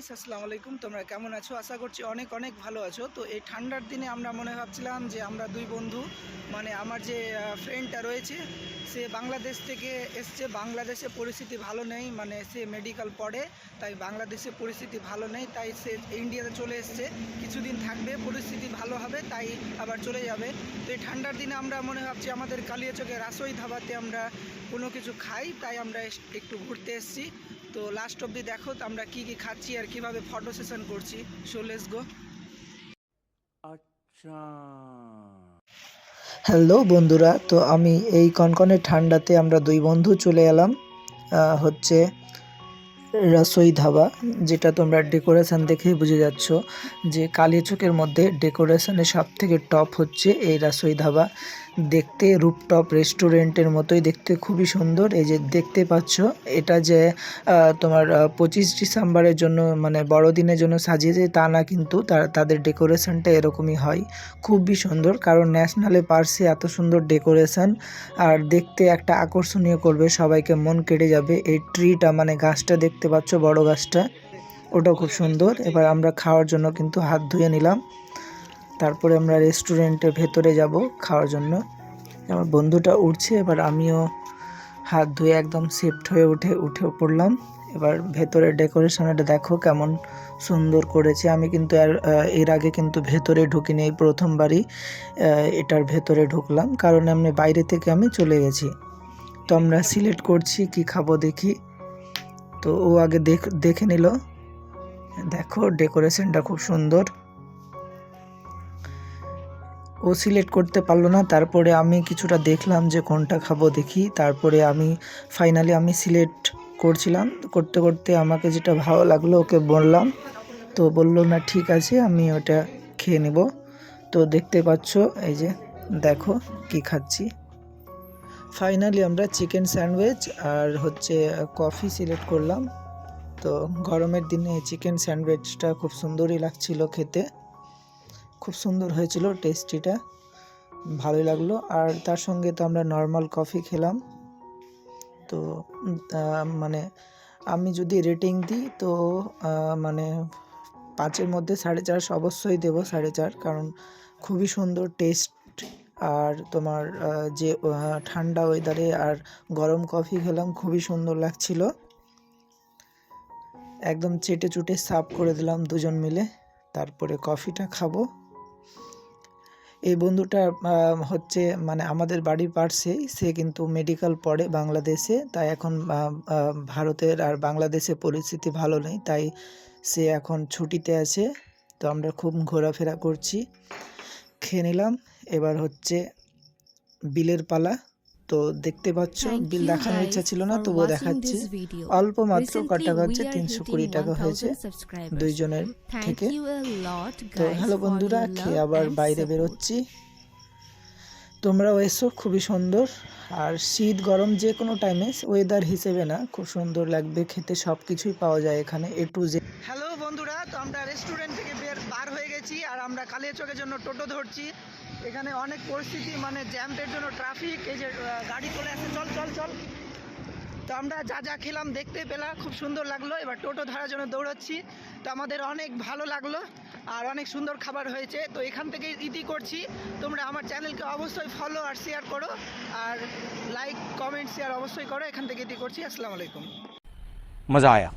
আসসালামু আলাইকুম। তোমরা কেমন আছো? আশা করছি অনেক অনেক ভালো আছো। তো এই ঠান্ডার দিনে আমরা মনে ভাবছিলাম যে আমরা দুই বন্ধু মানে আমার যে ফ্রেন্ডটা রয়েছে, সে বাংলাদেশ থেকে এসছে। বাংলাদেশে পরিস্থিতি ভালো নেই মানে সে মেডিকেল পড়ে, তাই বাংলাদেশে পরিস্থিতি ভালো নেই, তাই সে ইন্ডিয়াতে চলে এসছে। কিছুদিন থাকবে, পরিস্থিতি ভালো হবে, তাই আবার চলে যাবে। তো এই ঠান্ডার দিনে আমরা মনে ভাবছি, আমাদের কালিয়াচকে রাসই ধাবাতে আমরা কোনো কিছু খাই, তাই আমরা একটু ঘুরতে এসেছি। তো লাস্ট অবধি দেখো তো আমরা কি কি খাচ্ছি আর কীভাবে ফটো সেশন করছি। সো লেটস গো আচ্ছা। হ্যালো বন্ধুরা। তো আমি এই কনকনে ঠান্ডাতে আমরা দুই বন্ধু চলে এলাম হচ্ছে রসই ধাবা যেটা তোমরা ডেকোরেশন দেখেই বুঝে যাচ্ছ যে কালিয়াচকের মধ্যে ডেকোরেশনের সব থেকে টপ হচ্ছে এই রসই ধাবা। দেখতে রূপটপ রেস্টুরেন্টের মতোই দেখতে, খুবই সুন্দর। এই যে দেখতে পাচ্ছ, এটা যে তোমার পঁচিশ ডিসেম্বরের জন্য মানে বড়দিনের জন্য সাজিয়েছে, তা না কিন্তু তাদের ডেকোরেশনটা এরকমই হয়। খুবই সুন্দর, কারণ ন্যাশনালে পার্সে এত সুন্দর ডেকোরেশন, আর দেখতে একটা আকর্ষণীয় করবে, সবাইকে মন কেড়ে যাবে। এই ট্রিটা মানে গাছটা দেখতে পাচ্ছ, বড় গাছটা, ওটাও খুব সুন্দর। এবার আমরা খাওয়ার জন্য কিন্তু হাত ধুয়ে নিলাম। তারপরে আমরা রেস্টুরেন্টের ভেতরে যাব খাওয়ার জন্য। আমার বন্ধুটা উঠছে, এবার আমিও হাত ধুয়ে একদম সেফট হয়ে উঠে উঠে পড়লাম। এবার ভেতরের ডেকোরেশনটা দেখো কেমন সুন্দর করেছে। আমি কিন্তু এর আগে কিন্তু ভেতরে ঢুকিনি, এই প্রথমবারই এটার ভেতরে ঢুকলাম। কারণ আমি বাইরে থেকে আমি চলে গেছি। তো আমরা সিলেক্ট করছি, কি খাব দেখি। তো ও আগে দেখে নিল। দেখো ডেকোরেশনটা খুব সুন্দর। ও সিলেক্ট করতে পারল না। তারপরে আমি কিছুটা দেখলাম যে কোনটা খাব দেখি। তারপরে আমি ফাইনালি আমি সিলেক্ট করছিলাম। করতে করতে আমাকে যেটা ভালো লাগল ওকে বললাম। তো বলল, না, ঠিক আছে, আমি ওটা খেয়ে নেব। তো দেখতে পাচ্ছ, এই যে দেখো কি খাচ্ছি। ফাইনালি আমরা চিকেন স্যান্ডউইচ আর হচ্ছে কফি সিলেক্ট করলাম। তো গরমের দিনে চিকেন স্যান্ডউইচটা খুব সুন্দরই লাগছিল খেতে। খুব সুন্দর হয়েছিল টেস্টিটা ভালোই লাগল। আর তার সঙ্গে তো আমরা নর্মাল কফি খেলাম। তো মানে আমি যদি রেটিং দিই, তো মানে পাঁচের মধ্যে সাড়ে চার অবশ্যই দেবো সাড়ে চার। কারণ খুবই সুন্দর টেস্ট আর তোমার যে ঠান্ডা ওয়েদারে আর গরম কফি খেলাম, খুবই সুন্দর লাগছিল। একদম চেটে চুটে সাফ করে দিলাম দুজন মিলে। তারপরে কফিটা খাব। এই বন্ধুটা হচ্ছে মানে আমাদের বাড়ির পার্শ্বেই সে কিন্তু মেডিকেল পড়ে বাংলাদেশে, তাই এখন ভারতের আর বাংলাদেশে পরিস্থিতি ভালো নেই, তাই সে এখন ছুটিতে আছে, তো আমরা খুব ঘোরাফেরা করছি। খেয়ে নিলাম, এবার হচ্ছে বিলের পালা। তো দেখতে পাচ্ছ বিল দেখানোর ইচ্ছা ছিল না তবুও দেখাচ্ছি। অল্প মাত্র কটা হচ্ছে তিনশো কুড়ি টাকা হয়েছে দুইজনের থেকে। তো হ্যালো বন্ধুরা খেয়ে আবার বাইরে বেরোচ্ছি? তোমরাও এসো খুবই সুন্দর। আর শীত গরম যে কোনো টাইমে ওয়েদার হিসেবে না খুব সুন্দর লাগবে খেতে সব কিছুই পাওয়া যায় এখানে এ টু জে হ্যালো বন্ধুরা তো আমরা রেস্টুরেন্ট থেকে বের বার হয়ে গেছি আর আমরা কালিয়াচকের জন্য টোটো ধরছি। এখানে অনেক পরিস্থিতি মানে জ্যামদের জন্য ট্রাফিক এই যে গাড়ি চলে আসে, চল চল চল। তো আমরা যা যা খেলাম দেখতে পেলাম, খুব সুন্দর লাগল। এবার টোটো ধরার জন্য দৌড়াচ্ছি। তো আমাদের অনেক ভালো লাগল আর অনেক সুন্দর খাবার হয়েছে। তো এখান থেকে ইতি করছি। তোমরা আমার চ্যানেলকে অবশ্যই ফলো আর শেয়ার করো। আর লাইক কমেন্ট শেয়ার অবশ্যই করো। এখান থেকে ইতি করছি। আসসালামু আলাইকুম। মজা আয়া।